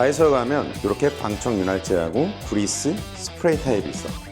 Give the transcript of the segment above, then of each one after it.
다이소에 가면 이렇게 방청 윤활제하고 그리스, 스프레이 타입이 있어.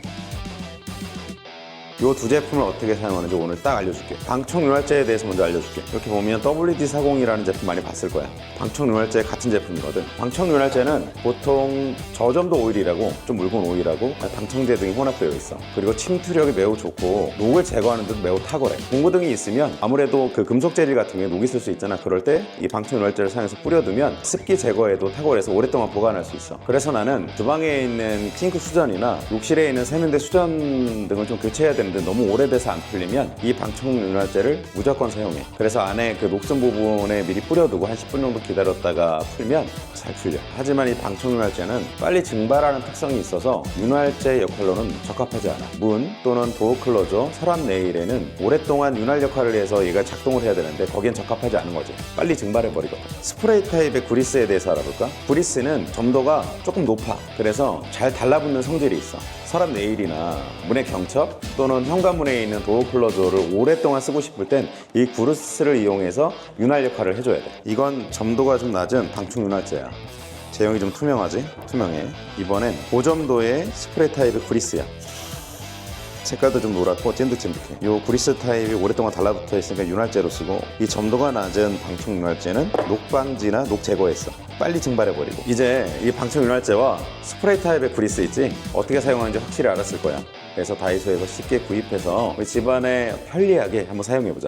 이 두 제품을 어떻게 사용하는지 오늘 딱 알려줄게. 방청 윤활제에 대해서 먼저 알려줄게. 이렇게 보면 WD-40이라는 제품 많이 봤을 거야. 방청 윤활제 같은 제품이거든. 방청 윤활제는 보통 저점도 오일이라고 좀 묽은 오일하고 방청제 등이 혼합되어 있어. 그리고 침투력이 매우 좋고 녹을 제거하는 데도 매우 탁월해. 공구 등이 있으면 아무래도 그 금속 재질 같은 게 녹이 있을 수 있잖아. 그럴 때 이 방청 윤활제를 사용해서 뿌려두면 습기 제거에도 탁월해서 오랫동안 보관할 수 있어. 그래서 나는 주방에 있는 싱크 수전이나 욕실에 있는 세면대 수전 등을 좀 교체해야 되는 데 너무 오래돼서 안 풀리면 이 방청 윤활제를 무조건 사용해. 그래서 안에 그 녹슨 부분에 미리 뿌려두고 한 10분 정도 기다렸다가 풀면 잘 풀려. 하지만 이 방청 윤활제는 빨리 증발하는 특성이 있어서 윤활제 역할로는 적합하지 않아. 문 또는 도어 클로저, 서랍 네일에는 오랫동안 윤활 역할을 해서 얘가 작동을 해야 되는데 거기엔 적합하지 않은 거지. 빨리 증발해 버리거든. 스프레이 타입의 구리스에 대해서 알아볼까? 구리스는 점도가 조금 높아. 그래서 잘 달라붙는 성질이 있어. 서랍 네일이나 문의 경첩 또는 현관문에 있는 도어 클로저를 오랫동안 쓰고 싶을 땐 이 구리스를 이용해서 윤활 역할을 해줘야 돼. 이건 점도가 좀 낮은 방충 윤활제야. 제형이 좀 투명하지? 투명해. 이번엔 고점도의 스프레이 타입의 구리스야. 색깔도 좀 노랗고 찐득찐득해. 이 구리스 타입이 오랫동안 달라붙어 있으니까 윤활제로 쓰고 이 점도가 낮은 방충 윤활제는 녹방지나 녹 제거했어. 빨리 증발해버리고. 이제 이 방충 윤활제와 스프레이 타입의 구리스 있지? 어떻게 사용하는지 확실히 알았을 거야. 그래서 다이소에서 쉽게 구입해서 집안에 편리하게 한번 사용해보자.